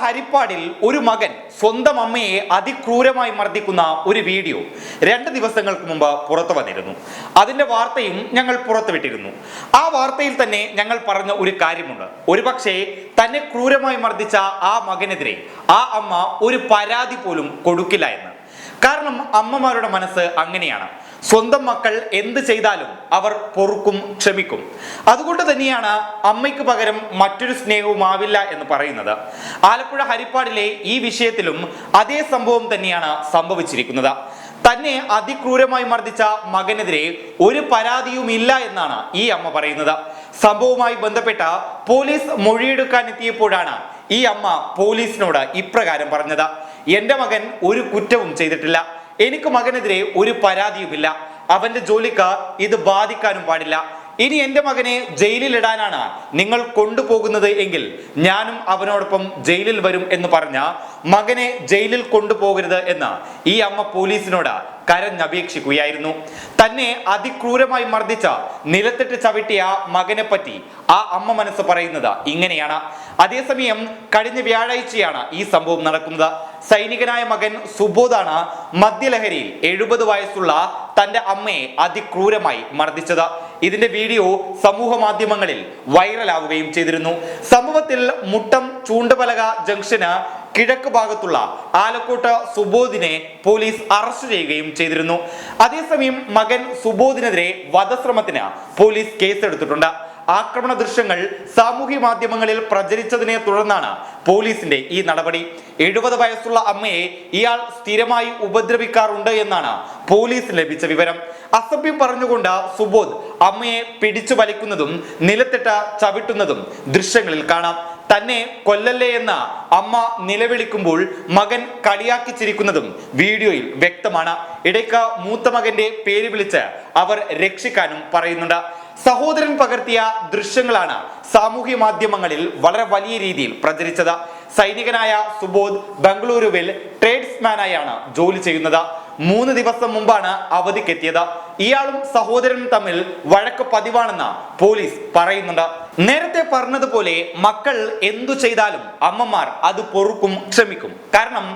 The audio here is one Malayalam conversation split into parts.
ഹരിപ്പാടിൽ ഒരു മകൻ സ്വന്തം അമ്മയെ അതിക്രൂരമായി മർദ്ദിക്കുന്ന ഒരു വീഡിയോ രണ്ട് ദിവസങ്ങൾക്ക് മുമ്പ് പുറത്തു വന്നിരുന്നു. അതിന്റെ വാർത്തയും ഞങ്ങൾ പുറത്തുവിട്ടിരുന്നു. ആ വാർത്തയിൽ തന്നെ ഞങ്ങൾ പറഞ്ഞ ഒരു കാര്യമുണ്ട്. ഒരുപക്ഷെ തന്നെ ക്രൂരമായി മർദ്ദിച്ച ആ മകനെതിരെ ആ അമ്മ ഒരു പരാതി പോലും കൊടുക്കില്ല എന്ന്. കാരണം അമ്മമാരുടെ മനസ്സ് അങ്ങനെയാണ്. സ്വന്തം മക്കൾ എന്ത് ചെയ്താലും അവർ പൊറുക്കും ക്ഷമിക്കും. അതുകൊണ്ട് തന്നെയാണ് അമ്മയ്ക്ക് പകരം മറ്റൊരു സ്നേഹവുമാവില്ല എന്ന് പറയുന്നത്. ആലപ്പുഴ ഹരിപ്പാടിലെ ഈ വിഷയത്തിലും അതേ സംഭവം തന്നെയാണ് സംഭവിച്ചിരിക്കുന്നത്. തന്നെ അതിക്രൂരമായി മർദ്ദിച്ച മകനെതിരെ ഒരു പരാതിയും ഇല്ല എന്നാണ് ഈ അമ്മ പറയുന്നത്. സംഭവവുമായി ബന്ധപ്പെട്ട പോലീസ് മൊഴിയെടുക്കാൻ എത്തിയപ്പോഴാണ് ഈ അമ്മ പോലീസിനോട് ഇപ്രകാരം പറഞ്ഞത്. എന്റെ മകൻ ഒരു കുറ്റവും ചെയ്തിട്ടില്ല. എനിക്ക് മകനെതിരെ ഒരു പരാതിയുമില്ല. അവന്റെ ജോലിക്ക് ഇത് ബാധിക്കാനും പാടില്ല. ഇനി എന്റെ മകനെ ജയിലിലിടാനാണ് നിങ്ങൾ കൊണ്ടുപോകുന്നത് എങ്കിൽ ഞാനും അവനോടൊപ്പം ജയിലിൽ വരും എന്ന് പറഞ്ഞ മകനെ ജയിലിൽ കൊണ്ടുപോകരുത് എന്ന് ഈ അമ്മ പോലീസിനോട് കരഞ്ഞപേക്ഷിക്കുകയായിരുന്നു. തന്നെ അതിക്രൂരമായി മർദ്ദിച്ച നിലത്തിട്ട് ചവിട്ടിയ മകനെ പറ്റി ആ അമ്മ മനസ്സ് പറയുന്നത് ഇങ്ങനെയാണ്. അതേസമയം കഴിഞ്ഞ വ്യാഴാഴ്ചയാണ് ഈ സംഭവം നടക്കുന്നത്. സൈനികനായ മകൻ സുബോധാണ് മദ്യലഹരിയിൽ എഴുപത് വയസ്സുള്ള തന്റെ അമ്മയെ അതിക്രൂരമായി മർദ്ദിച്ചത്. ഇതിന്റെ വീഡിയോ സമൂഹ മാധ്യമങ്ങളിൽ വൈറലാവുകയും ചെയ്തിരുന്നു. സംഭവത്തിൽ മുട്ടം ചൂണ്ടുപലക ജംഗ്ഷന് കിഴക്ക് ഭാഗത്തുള്ള ആലക്കോട്ട് സുബോധിനെ പോലീസ് അറസ്റ്റ് ചെയ്യുകയും ചെയ്തിരുന്നു. അതേസമയം മകൻ സുബോധിനെതിരെ വധശ്രമത്തിന് പോലീസ് കേസെടുത്തിട്ടുണ്ട്. ആക്രമണ ദൃശ്യങ്ങൾ സാമൂഹ്യ മാധ്യമങ്ങളിൽ പ്രചരിച്ചതിനെ തുടർന്നാണ് പോലീസിന്റെ ഈ നടപടി. എഴുപത് വയസ്സുള്ള അമ്മയെ ഇയാൾ സ്ഥിരമായി ഉപദ്രവിക്കാറുണ്ട് എന്നാണ് പോലീസിന് ലഭിച്ച വിവരം. അസഭ്യം പറഞ്ഞുകൊണ്ട് സുബോധ് അമ്മയെ പിടിച്ചു വലിക്കുന്നതും നിലത്തിട്ട ചവിട്ടുന്നതും ദൃശ്യങ്ങളിൽ കാണാം. തന്നെ കൊല്ലല്ലേ എന്ന അമ്മ നിലവിളിക്കുമ്പോൾ മകൻ കളിയാക്കി ചിരിക്കുന്നതും വീഡിയോയിൽ വ്യക്തമാണ്. ഇടയ്ക്ക് മൂത്ത മകന്റെ പേര് വിളിച്ച് അവർ രക്ഷിക്കാനും പറയുന്നുണ്ട്. സഹോദരൻ പകർത്തിയ ദൃശ്യങ്ങളാണ് സാമൂഹ്യ മാധ്യമങ്ങളിൽ വളരെ വലിയ രീതിയിൽ പ്രചരിച്ചത്. സൈനികനായ സുബോധ് ബംഗളൂരുവിൽ ട്രേഡ്സ്മാനായാണ് ജോലി ചെയ്യുന്നത്. മൂന്ന് ദിവസം മുമ്പാണ് അവധിക്കെത്തിയത്. ഇയാളും സഹോദരനും തമ്മിൽ വഴക്ക് പതിവാണെന്ന് പോലീസ് പറയുന്നുണ്ട്. നേരത്തെ പറഞ്ഞതുപോലെ മക്കൾ എന്തു ചെയ്താലും അമ്മമാർ അത് പൊറുക്കും ക്ഷമിക്കും. കാരണം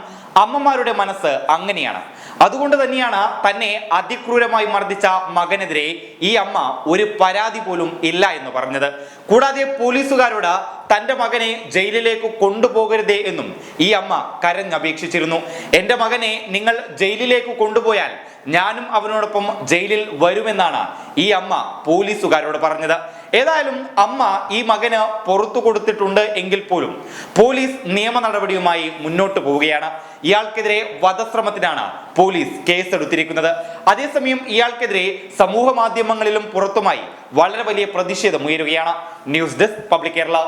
അമ്മമാരുടെ മനസ്സ് അങ്ങനെയാണ്. അതുകൊണ്ട് തന്നെയാണ് തന്നെ അതിക്രൂരമായി മർദ്ദിച്ച മകനെതിരെ ഈ അമ്മ ഒരു പരാതി പോലും ഇല്ല എന്ന് പറഞ്ഞത്. കൂടാതെ പോലീസുകാരോട് തന്റെ മകനെ ജയിലിലേക്ക് കൊണ്ടുപോകരുതേ എന്നും ഈ അമ്മ കരഞ്ഞപേക്ഷിച്ചിരുന്നു. എന്റെ മകനെ നിങ്ങൾ ജയിലിലേക്ക് കൊണ്ടുപോയാൽ ഞാനും അവനോടൊപ്പം ജയിലിൽ വരുമെന്നാണ് ഈ അമ്മ പോലീസുകാരോട് പറഞ്ഞത്. ഏതായാലും അമ്മ ഈ മകന് പുറത്തു കൊടുത്തിട്ടുണ്ട് എങ്കിൽ പോലും പോലീസ് നിയമ നടപടിയുമായി മുന്നോട്ട് പോവുകയാണ്. ഇയാൾക്കെതിരെ വധശ്രമത്തിനാണ് പോലീസ് കേസെടുത്തിരിക്കുന്നത്. അതേസമയം ഇയാൾക്കെതിരെ സമൂഹ മാധ്യമങ്ങളിലും പുറത്തുമായി വളരെ വലിയ പ്രതിഷേധം ഉയരുകയാണ്. News desk public Kerala.